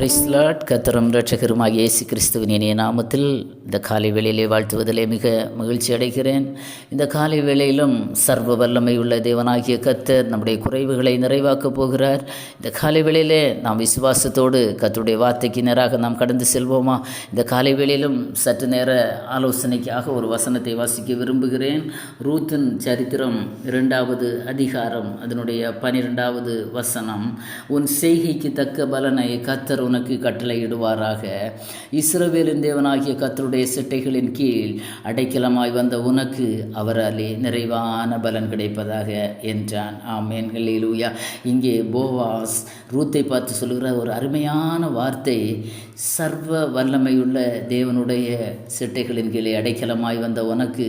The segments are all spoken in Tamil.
பிரைஸ்லாட் கத்தரும் ரட்சகருமாக இயேசு கிறிஸ்துவின் இனிய நாமத்தில் இந்த காலை வேளையிலே வாழ்த்துவதிலே மிக மகிழ்ச்சி அடைகிறேன். இந்த காலை வேளையிலும் சர்வ வல்லமை உள்ள தேவனாகிய கத்தர் நம்முடைய குறைவுகளை நிறைவாக்கப் போகிறார். இந்த காலை வேளையிலே நாம் விசுவாசத்தோடு கத்தருடைய வார்த்தைக்கு நேராக நாம் கடந்து செல்வோமா? இந்த காலை வேளையிலும் சற்று நேர ஆலோசனைக்காக ஒரு வசனத்தை வாசிக்க விரும்புகிறேன். ரூத்தின் சரித்திரம் இரண்டாவது அதிகாரம் அதனுடைய பனிரெண்டாவது வசனம். உன் செய்கைக்கு தக்க பலனை கத்தர் உனக்கு கட்டளையிடுவாராக. இஸ்ரவேலின் தேவனாகிய கத்தருடைய சிட்டைகளின் கீழ் அடைக்கலமாய் வந்த உனக்கு அவராலே நிறைவான பலன் கிடைப்பதாக என்றான். ஆமேன். லூயா இங்கே போவாஸ் ரூத்தை பார்த்து சொல்லுகிற ஒரு அருமையான வார்த்தை. சர்வ வல்லமையுள்ள தேவனுடைய சிட்டைகளின் கீழே அடைக்கலமாய் வந்த உனக்கு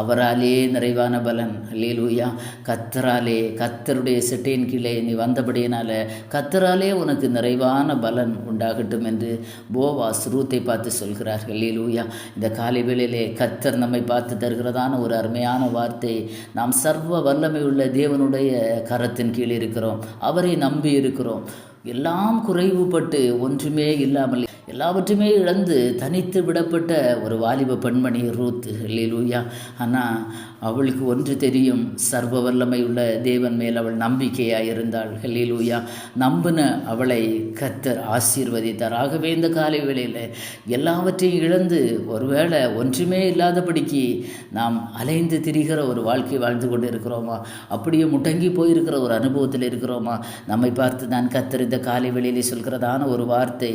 அவராலே நிறைவான பலன். ஹல்லேலூயா. கத்தராலே கத்தருடைய சிட்டையின் கீழே நீ வந்தபடியினால கத்தராலே உனக்கு நிறைவான பலன் உண்டாகட்டும் என்று போவாஸ் ரூத்தை பார்த்து சொல்கிறார்கள். ஹல்லேலூயா. இந்த காலை வேளையிலே கத்தர் நம்மை பார்த்து தருகிறதான ஒரு அருமையான வார்த்தை. நாம் சர்வ வல்லமை உள்ள தேவனுடைய கரத்தின் கீழ் இருக்கிறோம். அவரை நம்பி இருக்கிறோம். எல்லாம் குறைவுபட்டு ஒன்றுமே இல்லாமல் எல்லாவற்றுமே இழந்து தனித்து விடப்பட்ட ஒரு வாலிப பெண்மணி ரூத். லூயா ஆனால் அவளுக்கு ஒன்று தெரியும். சர்வ வல்லமை உள்ள தேவன் மேல் அவள் நம்பிக்கையாக இருந்தாள் ஹல்லேலூயா. நம்பின அவளை கத்தர் ஆசீர்வதித்தார் ஆகவே இந்த காலை வேளையில். எல்லாவற்றையும் இழந்து ஒருவேளை ஒன்றுமே இல்லாதபடிக்கு நாம் அலைந்து திரிகிற ஒரு வாழ்க்கை வாழ்ந்து கொண்டு இருக்கிறோமா அப்படியே முட்டங்கி போயிருக்கிற ஒரு அனுபவத்தில் இருக்கிறோமா? நம்மை பார்த்து நான் கத்தர் இந்த காலை வெளியில் சொல்கிறதான ஒரு வார்த்தை.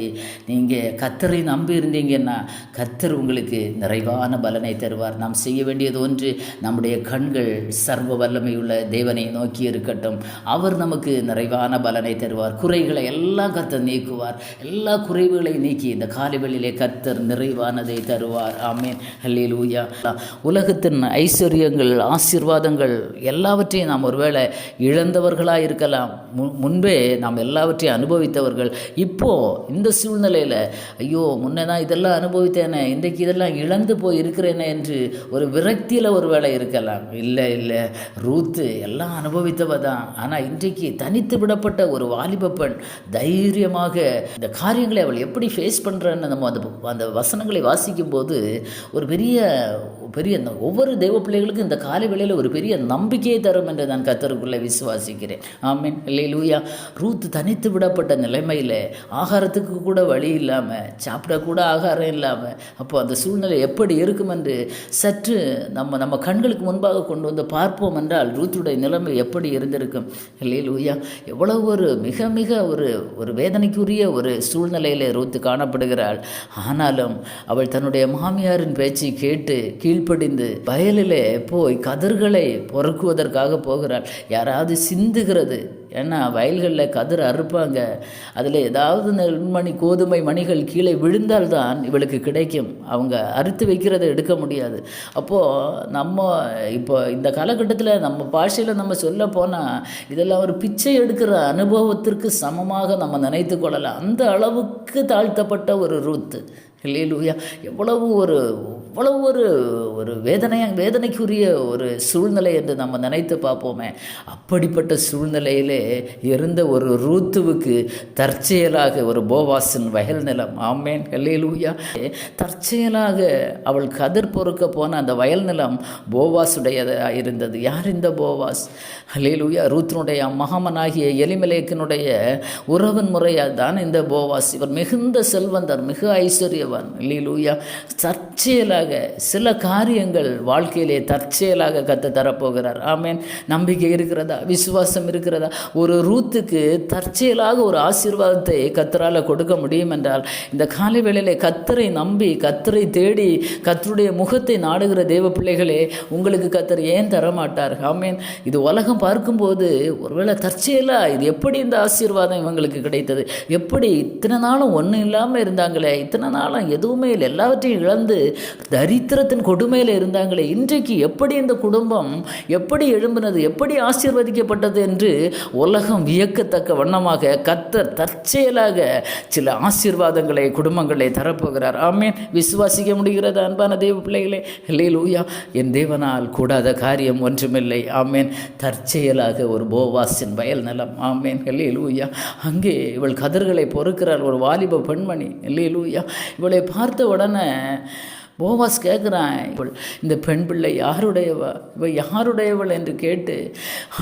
நீங்கள் கத்தரை நம்பி இருந்தீங்கன்னா கத்தர் உங்களுக்கு நிறைவான பலனை தருவார். நாம் செய்ய வேண்டியது ஒன்று நம்முடைய கண்கள் சர்வ வல்லமையுள்ள தேவனை நோக்கி இருக்கட்டும். அவர் நமக்கு நிறைவான பலனை தருவார். குறைகளை எல்லாம் கர்த்தர் நீக்குவார். எல்லா குறைவுகளையும் நீக்கி இந்த காலைவெளியிலே கத்தர் நிறைவானதை தருவார். ஆமேன். ஹல்லேல் ஊயா உலகத்தின் ஐஸ்வர்யங்கள் ஆசீர்வாதங்கள் எல்லாவற்றையும் நாம் ஒருவேளை இழந்தவர்களாக இருக்கலாம் முன்பே நாம் எல்லாவற்றையும் அனுபவித்தவர்கள். இப்போது இந்த சூழ்நிலையில் ஐயோ முன்னே தான் இதெல்லாம் அனுபவித்தேனே இன்றைக்கு இதெல்லாம் இழந்து போய் இருக்கிறேனே என்று ஒரு விரக்தியில் ஒரு வேளை இருக்கலாம். இல்லை இல்லை. ரூத்து எல்லாம் அனுபவித்தவ தான். ஆனால் இன்றைக்கு தனித்து விடப்பட்ட ஒரு வாலிப பெண் தைரியமாக இந்த காரியங்களை அவள் எப்படி ஃபேஸ் பண்ணுறன்னு நம்ம அந்த அந்த வசனங்களை வாசிக்கும் போது ஒரு பெரிய பெரிய ஒவ்வொரு தெய்வ பிள்ளைகளுக்கும் இந்த காலை வேளையில் ஒரு பெரிய நம்பிக்கையை தரும் என்று நான் கத்தருக்குள்ளே விசுவாசிக்கிறேன். ஆமீன். இல்லை லூயா ரூத் தனித்து விடப்பட்ட நிலைமையில் ஆகாரத்துக்கு கூட வழி இல்லாமல் சாப்பிடக்கூட ஆகாரம் இல்லாமல் அப்போ அந்த சூழ்நிலை எப்படி இருக்கும் என்று சற்று நம்ம நம்ம கண்களுக்கு முன்பாக கொண்டு வந்து பார்ப்போம் என்றால் ரூத்துடைய நிலைமை எப்படி இருந்திருக்கும்? இல்லை லூயா எவ்வளவு ஒரு மிக மிக ஒரு ஒரு வேதனைக்குரிய ஒரு சூழ்நிலையில் ரூத்து காணப்படுகிறாள். ஆனாலும் அவள் தன்னுடைய மாமியாரின் பேச்சை கேட்டு கீழ்ப்படிந்து வயலிலே போய் கதிர்களை பொறுக்குவதற்காக போகிறாள். யாராவது சிந்துகிறது ஏன்னா வயல்களில் கதிர் அறுப்பாங்க. அதில் ஏதாவது நெல்மணி கோதுமை மணிகள் கீழே விழுந்தால்தான் இவளுக்கு கிடைக்கும். அவங்க அறுத்து வைக்கிறதை எடுக்க முடியாது. அப்போது நம்ம இப்போ இந்த காலகட்டத்தில் நம்ம பாஷையில் நம்ம சொல்ல போனால் இதெல்லாம் ஒரு பிச்சை எடுக்கிற அனுபவத்திற்கு சமமாக நம்ம நினைத்து கொள்ளலாம். அந்த அளவுக்கு தாழ்த்தப்பட்ட ஒரு ரூத்து. இல்லையிலூயா எவ்வளவு ஒரு எவ்வளவு ஒரு ஒரு வேதனையாக வேதனைக்குரிய ஒரு சூழ்நிலை என்று நம்ம நினைத்து பார்ப்போமே. அப்படிப்பட்ட சூழ்நிலையிலே இருந்த ஒரு ரூத்துவுக்கு தற்செயலாக ஒரு போவாசின் வயல் நிலம். ஆமேன். கல்லையிலூயா தற்செயலாக அவள் கதிர் பொறுக்க போன அந்த வயல் நிலம் போவாசுடையதாக இருந்தது. யார் இந்த போவாஸ்? ஹலேலூயா ரூத்தினுடைய மகாமனாகிய எலிமலேக்கினுடைய உறவன் முறையாக தான் இந்த போவாஸ். இவர் மிகுந்த செல்வந்தர் மிக ஐஸ்வர்யவான் இல்லையிலூயா தற்செயலாக சில காரியங்கள் வாழ்க்கையிலே தற்செயலாக கற்று தரப்போகிறார். ஆமேன். நம்பிக்கை இருக்கிறதா? விசுவாசம் இருக்கிறதா? ஒரு ரூத்துக்கு தற்செயலாக ஒரு ஆசீர்வாதத்தை கத்தரால் கொடுக்க முடியும் என்றால் இந்த காலை வேளையில் கத்தரை நம்பி கத்தரை தேடி கத்தருடைய முகத்தை நாடுகிற தேவ பிள்ளைகளே உங்களுக்கு கத்தர் ஏன் தரமாட்டார்? ஆமேன். இது உலகம் பார்க்கும்போது ஒருவேளை தற்செயலாக இது எப்படி இந்த ஆசீர்வாதம் இவங்களுக்கு கிடைத்தது? எப்படி இத்தனை நாளும் ஒன்றும் இல்லாமல் இருந்தாங்களே? இத்தனை நாளும் எதுவுமே இல்லை. எல்லாவற்றையும் இழந்து தரித்திரத்தின் கொடுமையில் இருந்தாங்களே இன்றைக்கு எப்படி இந்த குடும்பம் எப்படி எழும்பினது எப்படி ஆசீர்வதிக்கப்பட்டது என்று உலகம் வியக்கத்தக்க வண்ணமாக கத்தர் தற்செயலாக சில ஆசீர்வாதங்களை குடும்பங்களை தரப்போகிறார். ஆமேன். விசுவாசிக்க முடிகிறது அன்பான தெய்வ பிள்ளைகளே? இல்லை லூயா என் தேவனால் கூடாத காரியம் ஒன்றுமில்லை. ஆமேன். தற்செயலாக ஒரு போவாஸின் வயல் நிலம். ஆமேன். இல்லை லூயா அங்கே இவள் கதிர்களை பொறுக்கிறாள். ஒரு வாலிப பெண்மணி. இல்லை லூயா இவள் இவர்களை பார்த்த உடனே போவாஸ் கேட்குறான் இவள் இந்த பெண் பிள்ளை யாருடையவ? இவள் யாருடையவள் என்று கேட்டு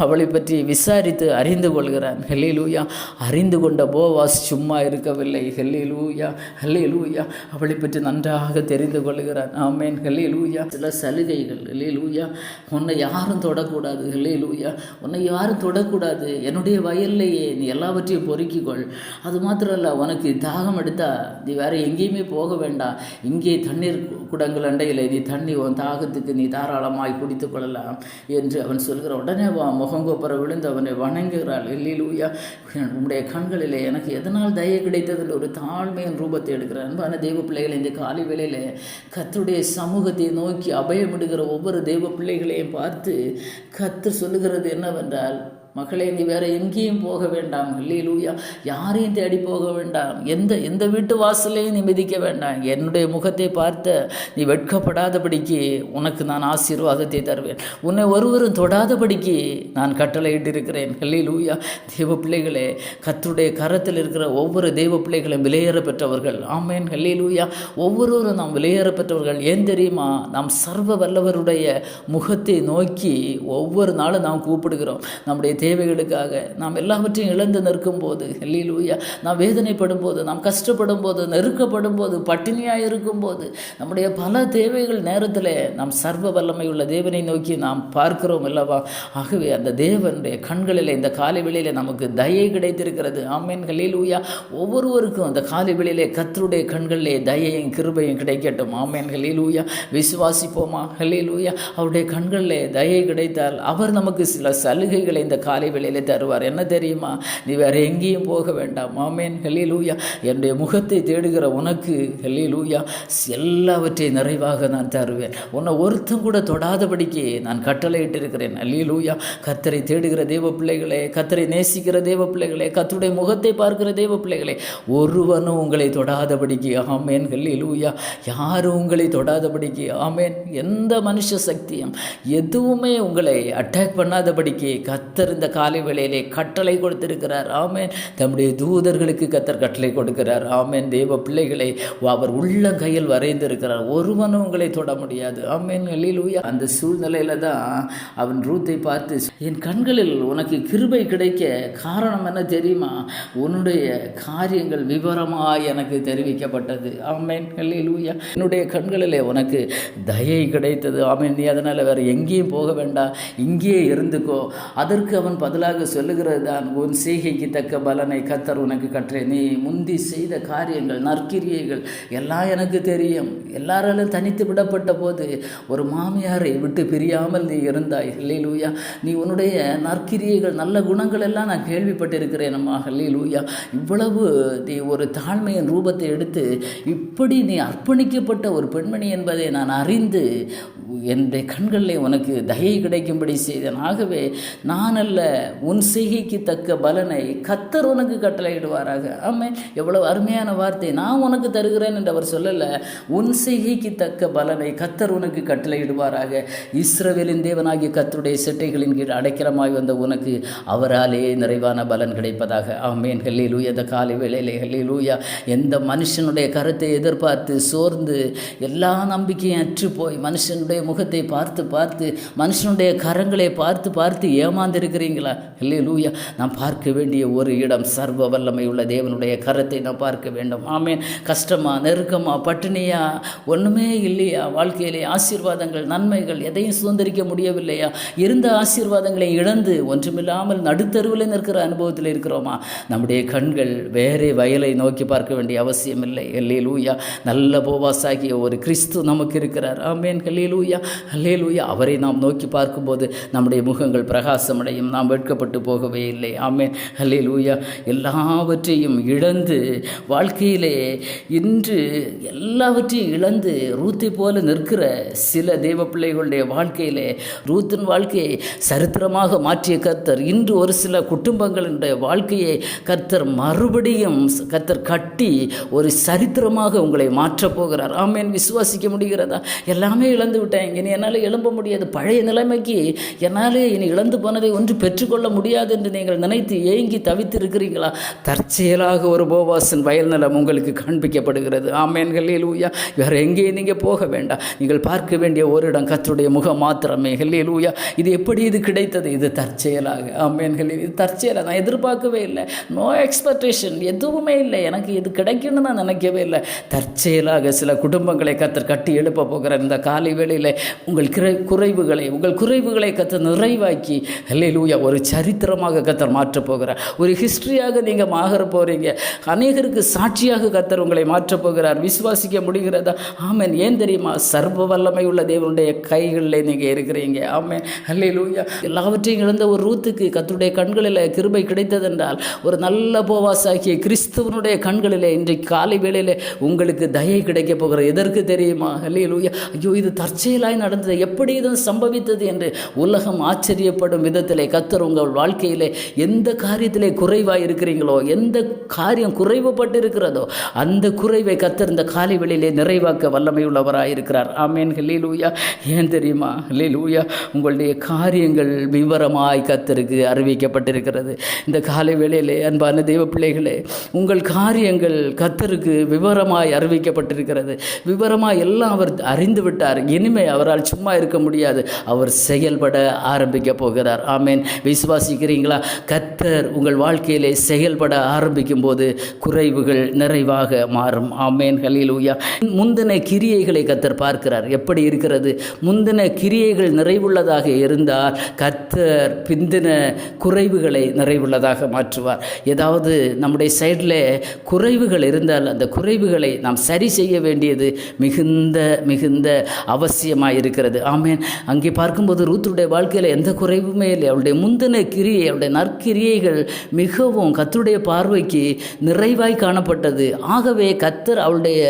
அவளை பற்றி விசாரித்து அறிந்து கொள்கிறான். ஹெல்லி லூயா அறிந்து கொண்ட போவாஸ் சும்மா இருக்கவில்லை. ஹெல்லி லூயா ஹெல்லி லூயா அவளை பற்றி நன்றாக தெரிந்து கொள்கிறான். ஆமேன். ஹெல்லி லூயா சில சலுகைகள். ஹெல்லி லூயா உன்னை யாரும் தொடக்கூடாது. ஹெல்லி லூயா உன்னை யாரும் தொடக்கூடாது. என்னுடைய வயல்லையே நீ எல்லாவற்றையும் பொறுக்கிக்கொள். அது மாத்திரம் இல்லை உனக்கு தாகம் எடுத்தா நீ வேற எங்கேயுமே போக வேண்டாம். இங்கே தண்ணீர் குடங்கள் அண்டையில் நீ தண்ணி உன் தாகத்துக்கு நீ தாராளமாய் குடித்து கொள்ளலாம் என்று அவன் சொல்கிற உடனே வா முகங்கோப்புற விழுந்து அவனை வணங்குகிறாள். இல்லையிலூயா உன்னுடைய கண்களிலே எனக்கு எதனால் தய கிடைத்தது? ஒரு தாழ்மையின் ரூபத்தை எடுக்கிறார் அன்பான தெய்வ பிள்ளைகளை இந்த காலை வேளையில் கத்துடைய சமூகத்தை நோக்கி அபயமிடுகிற ஒவ்வொரு தெய்வ பிள்ளைகளையும் பார்த்து கத்து சொல்லுகிறது என்னவென்றால் மகளே நீ வேற எங்கேயும் போக வேண்டாம். லூயா யாரையும் தேடி போக வேண்டாம். எந்த எந்த வீட்டு வாசலையும் நீ மிதிக்க வேண்டாம். என்னுடைய முகத்தை பார்த்த நீ வெட்கப்படாதபடிக்கு உனக்கு நான் ஆசீர்வாதத்தை தருவேன். உன்னை ஒருவரும் தொடாதபடிக்கு நான் கட்டளையிட்டிருக்கிறேன். ஹல்லேலூயா. தெய்வ பிள்ளைகளே கத்துடைய கரத்தில் இருக்கிற ஒவ்வொரு தெய்வ பிள்ளைகளும் விலையேற பெற்றவர்கள். ஆமேன். ஹல்லேலூயா. ஒவ்வொருவரும் நாம் விலையேற பெற்றவர்கள். ஏன் தெரியுமா? நாம் சர்வ வல்லவருடைய முகத்தை நோக்கி ஒவ்வொரு நாளும் நாம் கூப்பிடுகிறோம். நம்முடைய தேவைகளுக்காக நாம் எல்லாவற்றையும் இழந்து நிற்கும் போது லூயா நாம் வேதனைப்படும் போது நாம் கஷ்டப்படும் போது நெருக்கப்படும் போது பட்டினியாக இருக்கும் போது நம்முடைய பல தேவைகள் நேரத்தில் நாம் சர்வ வல்லமை உள்ள தேவனை நோக்கி நாம் பார்க்கிறோம் அல்லவா? ஆகவே அந்த தேவனுடைய கண்களில் இந்த காலை வேளையில் நமக்கு தயை கிடைத்திருக்கிறது. ஆமீன் ஹலீலூயா ஒவ்வொருவருக்கும் அந்த காலை வேளையிலே கத்தருடைய கண்களிலே தயையும் கிருபையும் கிடைக்கட்டும். ஆமீன் ஹலீலூயா விசுவாசிப்போமா? ஹலீலூயா அவருடைய கண்களிலே தயை கிடைத்தால் அவர் நமக்கு சில சலுகைகளை இந்த காலை வேளையில் தருவார். என்ன தெரியுமா? நீ வேறு எங்கேயும் போக வேண்டாம். மாமேன் ஆமேன். ஹல்லேலூயா. என்னுடைய முகத்தை தேடுகிற உனக்கு ஹல்லேலூயா எல்லாவற்றையும் நிறைவாக நான் தருவேன். உன்னை ஒருத்தம் கூட தொடாதபடிக்கு நான் கட்டளையிட்டிருக்கிறேன். அல்லேலூயா கத்தரை தேடுகிற தேவ பிள்ளைகளே கத்தரை நேசிக்கிற தேவ பிள்ளைகளே கத்தருடைய முகத்தை பார்க்கிற தேவ பிள்ளைகளே ஒருவனும் உங்களை தொடாதபடிக்கு. ஆமேன். ஹல்லேலூயா. யாரும் உங்களை தொடாதபடிக்கு. ஆமேன். எந்த மனுஷ சக்தியும் எதுவுமே உங்களை அட்டாக் பண்ணாதபடிக்கு கத்தர் இந்த காலை வேளையிலே கட்டளை கொடுத்திருக்கிறார். ஆமேன். தம்முடைய தூதர்களுக்கு கத்தர் கட்டளை கொடுக்கிறார். ஆமேன். தேவ பிள்ளைகளை அவர் உள்ள கையில் வரைந்திருக்கிறார். ஒருவனும் உங்களை தொட முடியாது. ஆமேன். ஹல்லேலூயா அந்த சூழ்நிலையில தான் அவன் ரூத்தை பார்த்து என் கண்களில் உனக்கு கிருபை கிடைக்க காரணம் என்ன தெரியுமா? உன்னுடைய காரியங்கள் விவரமாய் எனக்கு தெரிவிக்கப்பட்டது. ஆமேன். ஹல்லேலூயா என்னுடைய கண்களிலே உனக்கு தயை கிடைத்தது. ஆமேன். நீ அதனால் வேறு எங்கேயும் போக வேண்டாம். இங்கேயே இருந்துக்கோ. அதற்கு அவன் பதிலாக சொல்லுகிறது தான் உன் செய்கைக்கு தக்க பலனை கத்தர் உனக்கு கற்றே நீ முந்தி செய்த காரியங்கள் நற்கிரியைகள் எல்லாம் எனக்கு தெரியும். எல்லாராலும் தனித்து விடப்பட்ட போது ஒரு மாமியாரை விட்டு பிரியாமல் நீ இருந்தாய். ஹல்லேலூயா. நீ உன்னுடைய நற்கிரியைகள் நல்ல குணங்கள் எல்லாம் நான் கேள்விப்பட்டிருக்கிறேன் அம்மா. லூயா இவ்வளவு நீ ஒரு தாழ்மையின் ரூபத்தை எடுத்து இப்படி நீ அர்ப்பணிக்கப்பட்ட ஒரு பெண்மணி என்பதை நான் அறிந்து என்னுடைய கண்களில் உனக்கு தயை கிடைக்கும்படி செய்தேன். ஆகவே நான் அல்ல உன் செய்கைக்கு தக்க பலனை கத்தர் உனக்கு கட்டளையிடுவாராக. ஆமாம் எவ்வளவு அருமையான வார்த்தை. நான் உனக்கு தருகிறேன் என்று அவர் சொல்லலை. உன் செய்கைக்கு தக்க பலனை கத்தர் உனக்கு கட்டளையிடுவாராக. இஸ்ரவேலின் தேவனாகிய கத்தருடைய சிட்டைகளின் கீழ் அடைக்கலமாய் வந்த உனக்கு அவராலே நிறைவான பலன் கிடைப்பதாக. ஆமேன். ஹல்லி லூயா இந்த காலை வேளையிலே ஹல்லி லூயா எந்த மனுஷனுடைய கருத்தை எதிர்பார்த்து சோர்ந்து எல்லா நம்பிக்கையும் அற்று போய் மனுஷனுடைய முகத்தை பார்த்து பார்த்து மனுஷனுடைய கரங்களை பார்த்து பார்த்து ஏமாந்திருக்கிறீங்களா இல்லை லூயா நான் பார்க்க வேண்டிய ஒரு இடம் சர்வ வல்லமை உள்ள தேவனுடைய கரத்தை நான் பார்க்க வேண்டும். ஆமேன். கஷ்டமா நெருக்கமா பட்டினியா ஒன்றுமே இல்லையா? வாழ்க்கையிலே ஆசீர்வாதங்கள் நன்மைகள் எதையும் சுதந்திரிக்க முடியவில்லையா? இருந்த ஆசீர்வாதங்களை இழந்து ஒன்றுமில்லாமல் நடுத்தருவில் நிற்கிற அனுபவத்தில் இருக்கிறோமா? நம்முடைய கண்கள் வேறே வயலை நோக்கி பார்க்க வேண்டிய அவசியம் இல்லை எல்லையிலூயா நல்ல போவாசாகிய ஒரு கிறிஸ்து நமக்கு இருக்கிறார். ஆமேன். ஹல்லேலூயா. ஹல்லேலூயா. அவரை நாம் நோக்கி பார்க்கும்போது நம்முடைய முகங்கள் பிரகாசமடையும். நாம் வெட்கப்பட்டு போகவே இல்லை. ஆமேன். அல்லே லூயா எல்லாவற்றையும் இழந்து வாழ்க்கையிலே இன்று எல்லாவற்றையும் இழந்து ரூத்தி போல நிற்கிற சில தெய்வ பிள்ளைகளுடைய வாழ்க்கையிலே ரூத்தின் வாழ்க்கையை சரித்திரமாக மாற்றிய கர்த்தர் இன்று ஒரு சில குடும்பங்களுடைய வாழ்க்கையை கர்த்தர் மறுபடியும் கர்த்தர் கட்டி ஒரு சரித்திரமாக உங்களை மாற்றப் போகிறார். ஆமேன். விசுவாசிக்க முடிகிறதா? எல்லாமே இழந்து விட்டேன் இனி என்னால் எழும்ப முடியாது. பழைய நிலைமைக்கு என்னால் இனி இழந்து போனதை ஒன்று பெற்றுக்கொள்ள முடியாது என்று நீங்கள் நினைத்து ஏங்கி தவித்திருக்கிறீர்களா? தற்செயலாக ஒரு போவாசன் வயல் நிலம் உங்களுக்கு காண்பிக்கப்படுகிறது. ஆமேன்கள் லூயா வேறு எங்கேயும் நீங்கள் போக வேண்டாம். நீங்கள் பார்க்க வேண்டிய ஒரு இடம் கத்துடைய முகம் மாத்திரமே ஹெல்லே லூயா இது எப்படி இது கிடைத்தது? இது தற்செயலாக. ஆமேன்கள் இது தற்செயலாக. நான் எதிர்பார்க்கவே இல்லை. நோ எக்ஸ்பெக்டேஷன் எதுவுமே இல்லை. எனக்கு இது கிடைக்கும்னு நான் நினைக்கவே இல்லை. தற்செயலாக சில குடும்பங்களை கத்தர் கட்டி எழுப்ப போகிற இந்த காலை வேளையில் உங்கள் கிரை குறைவுகளை உங்கள் குறைவுகளை கத்தர் நிறைவாக்கி ஹல்லேலூயா ஒரு சரித்திரமாக கத்தர் மாற்றப் போகிறார். ஒரு ஹிஸ்ட்ரியாக நீங்கள் மாற போகிறீங்க அநேகருக்கு சாட்சியாக கத்தர் உங்களை மாற்றப் போகிறார். விசுவாசிக்க முடிகிறதா? ஆமேன். ஏன் தெரியுமா? சர்வ வல்லமை உள்ள தேவனுடைய கைகளில் நீங்கள் இருக்கிறீங்க. ஆமேன். ஹல்லேலூயா எல்லாவற்றையும் இழந்த ஒரு ரூத்துக்கு கத்தருடைய கண்களில் கிருபை கிடைத்ததென்றால் ஒரு நல்ல போவாசாகிய கிறிஸ்துவனுடைய கண்களில் இன்றைக்கு காலை வேளையில் உங்களுக்கு தயை கிடைக்க போகிற எதற்கு தெரியுமா? ஹல்லேலூயா ஐயோ இது தற்செயலாய் நடந்தது. எப்படி இது சம்பவித்தது என்று உலகம் ஆச்சரியப்படும் விதத்திலே கத்தர் உங்கள் வாழ்க்கையிலே எந்த காரியத்திலே குறைவாக இருக்கிறீங்களோ எந்த காரியம் குறைவுபட்டு இருக்கிறதோ அந்த குறைவை கத்தர் இந்த காலை வெளியிலே நிறைவாக்க வல்லமை உள்ளவராக இருக்கிறார் ஆமேன். லீலூயா ஏன் தெரியுமா? லீலூயா உங்களுடைய காரியங்கள் விவரமாய் கத்தருக்கு அறிவிக்கப்பட்டிருக்கிறது. இந்த காலை வேளையிலே அன்பான தெய்வ பிள்ளைகளே உங்கள் காரியங்கள் கத்தருக்கு விவரமாய் அறிவிக்கப்பட்டிருக்கிறது. விவரமாக எல்லாம் அவர் அறிந்து விட்டார் இனிமே அவரால் சும்மா இருக்க முடியாது. அவர் செயல்பட ஆரம்பிக்க போகிறார். ஆமேன். விசுவாசிக்கிறீங்களா? கத்தர் உங்கள் வாழ்க்கையிலே செயல்பட ஆரம்பிக்கும் போது குறைவுகள் நிறைவாக மாறும். ஆமேன். ஹலீலூயா முந்தின கிரியைகளை கத்தர் பார்க்கிறார். எப்படி இருக்கிறது? முந்தின கிரியைகள் நிறைவுள்ளதாக இருந்தால் கத்தர் பிந்தின குறைவுகளை நிறைவுள்ளதாக மாற்றுவார். ஏதாவது நம்முடைய சைடில் குறைவுகள் இருந்தால் அந்த குறைவுகளை நாம் சரி செய்ய வேண்டியது மிகுந்த மிகுந்த அவசியமாக இருக்கிறது ஆமேன். அங்கே பார்க்கும்போது ரூத்துடைய வாழ்க்கையில் எந்த குறைவுமே இல்லை. அவளுடைய முந்தின கிரியை அவருடைய நற்கிரியைகள் மிகவும் கத்தருடைய பார்வைக்கு நிறைவாய் காணப்பட்டது. ஆகவே கத்தர் அவளுடைய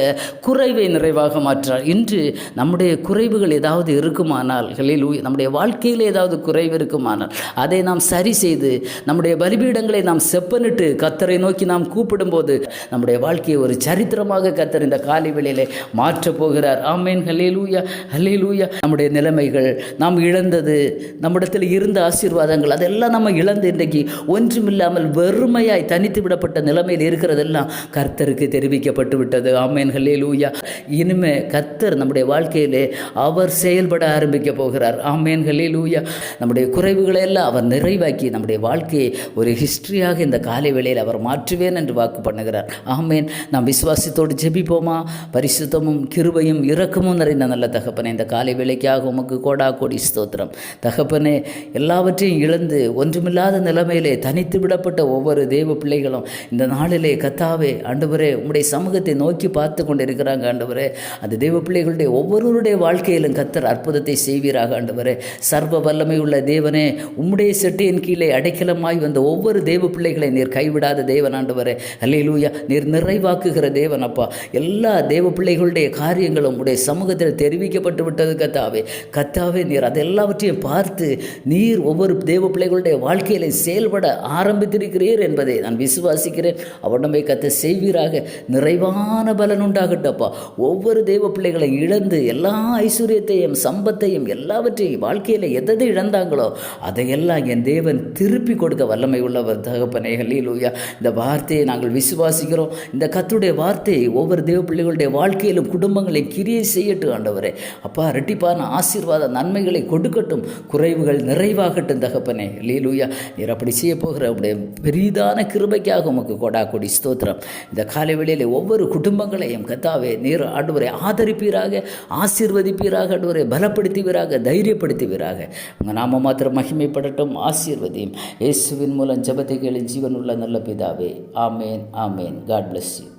குறைவை நிறைவாக மாற்றார். இன்று நம்முடைய குறைவுகள் ஏதாவது இருக்குமானால் ஹலில் நம்முடைய வாழ்க்கையில் ஏதாவது குறைவு இருக்குமானால் அதை நாம் சரி செய்து நம்முடைய பலிபீடங்களை நாம் செப்பனிட்டு கத்தரை நோக்கி நாம் கூப்பிடும்போது நம்முடைய வாழ்க்கையை ஒரு சரித்திரமாக கத்தர் இந்த காலை வேளையிலே மாற்றப் போகிறார். ஆமேன் ஹலேலூயா ஹலேலூயா நம்முடைய நிலைமைகள் நாம் இழந்தது நம்மிடத்தில் இருந்த ஆசீர்வாதங்கள் அதெல்லாம் நம்ம இழந்து இன்றைக்கு ஒன்றுமில்லாமல் வெறுமையாய் தனித்து விடப்பட்ட நிலைமையில் இருக்கிறதெல்லாம் கர்த்தருக்கு தெரிவிக்கப்பட்டு விட்டது. ஆமேன்களே லூயா இனிமே கர்த்தர் நம்முடைய வாழ்க்கையிலே அவர் செயல்பட ஆரம்பிக்க போகிறார். ஆமேன்களே லூயா நம்முடைய குறைவுகளை எல்லாம் அவர் நிறைவாக்கி நம்முடைய வாழ்க்கையை ஒரு ஹிஸ்ட்ரியாக இந்த காலை வேளையில் அவர் மாற்றுவேன் என்று வாக்கு பண்ணுகிறார். ஆமேன். நாம் விசுவாசத்தோடு ஜெபிப்போமா? பரிசுத்தமும் கிருபையும் இரக்கமும் நிறைந்த நல்ல தகப்பனே இந்த காலை வேலைக்காக உமக்கு கோடா கோடி ஸ்தோத்திரம். தகப்பனே எல்லாவற்றையும் இழந்து ஒன்றுமில்லாத நிலைமையிலே தனித்து விடப்பட்ட ஒவ்வொரு தெய்வ பிள்ளைகளும் இந்த நாளிலே கத்தாவே ஆண்டவரே உம்முடைய சமூகத்தை நோக்கி பார்த்து கொண்டு இருக்கிறாங்க ஆண்டவரே. அந்த தெய்வ பிள்ளைகளுடைய ஒவ்வொருவருடைய வாழ்க்கையிலும் கத்தர் அற்புதத்தை செய்வீராக ஆண்டவரே. சர்வ வல்லமை உள்ள தேவனே உம்முடைய செட்டியின் கீழே அடைக்கலமாய் வந்த ஒவ்வொரு தெய்வ பிள்ளைகளை நீர் கைவிடாத தேவன் ஆண்டவரே. அல்லையிலூயா நீர் நிறைவாக்குகிற தேவன் அப்பா. எல்லா தெய்வ பிள்ளைகளுடைய காரியங்களும் உடைய சமூகத்தில் தெரிவிக்கப்பட்டு விட்டது கத்தாவே. கத்தாவே நீர் அதெல்லாவற்றையும் பார்த்து நீர் ஒவ்வொரு தேவ பிள்ளைகளுடைய வாழ்க்கையில் செயல்பட ஆரம்பித்திருக்கிறீர் என்பதை நான் விசுவாசிக்கிறேன். அவனமை கத்த செய்வீராக. நிறைவான பலன் உண்டாகட்டப்பா. ஒவ்வொரு தேவ பிள்ளைகளை இழந்து எல்லா ஐஸ்வர்யத்தையும் சம்பத்தையும் எல்லாவற்றையும் வாழ்க்கையில் எதை இழந்தாங்களோ அதையெல்லாம் என் தேவன் திருப்பி கொடுக்க வல்லமை உள்ளவர். தகப்பனே ஹலீலூயா இந்த வார்த்தையை நாங்கள் விசுவாசிக்கிறோம். இந்த கத்துடைய வார்த்தையை ஒவ்வொரு தேவ பிள்ளைகளுடைய வாழ்க்கையிலும் குடும்பங்களை கிரியை செய்யட்டும் ஆண்டவரே. அப்பா ரெட்டிப்பான ஆசீர்வாத நன்மைகளை கொடுக்கட்டும். குறைவுகள் நிறைவாகட்டும் தகப்ப லீலூயா நீர் அப்படி செய்ய போகிற அப்படி பெரிதான கிருபைக்காக உமக்கு கொடா கொடி ஸ்தோத்திரம். இந்த காலை வெளியிலே ஒவ்வொரு குடும்பங்களையும் கத்தாவே நீர் ஆண்டவரை ஆதரிப்பீராக ஆசீர்வதிப்பீராக ஆண்டவரை பலப்படுத்துவீராக தைரியப்படுத்துவீராக. உங்கள் நாம மாத்திரம் மகிமைப்படட்டும். ஆசீர்வதியும். இயேசுவின் மூலம் ஜபத்தை கேளு. ஜீவனுள்ள நல்ல பிதாவே. Amen amen. God bless you